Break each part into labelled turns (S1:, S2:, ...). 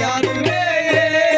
S1: Yar bey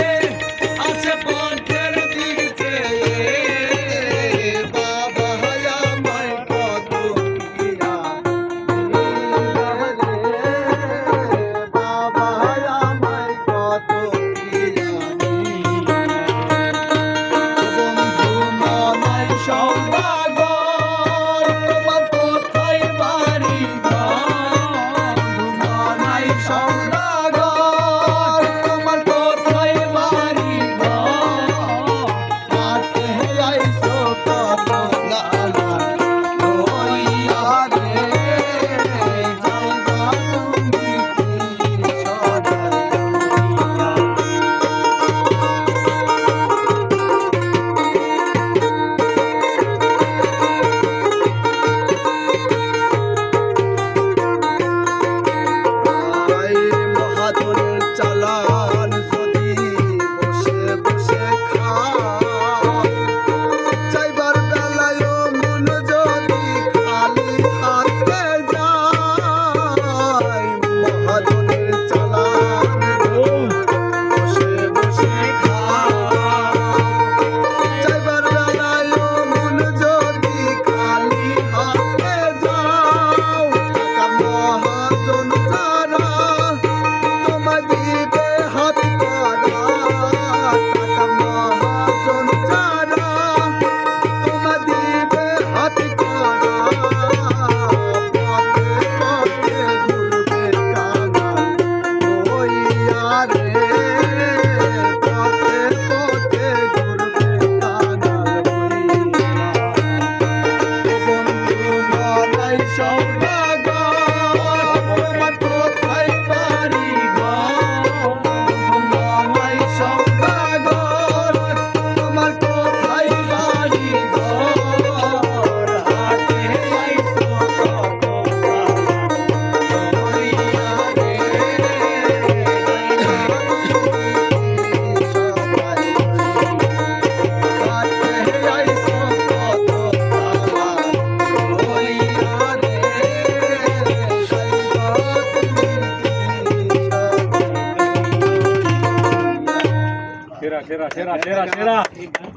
S2: Sierra, Sierra, Sierra, Sierra.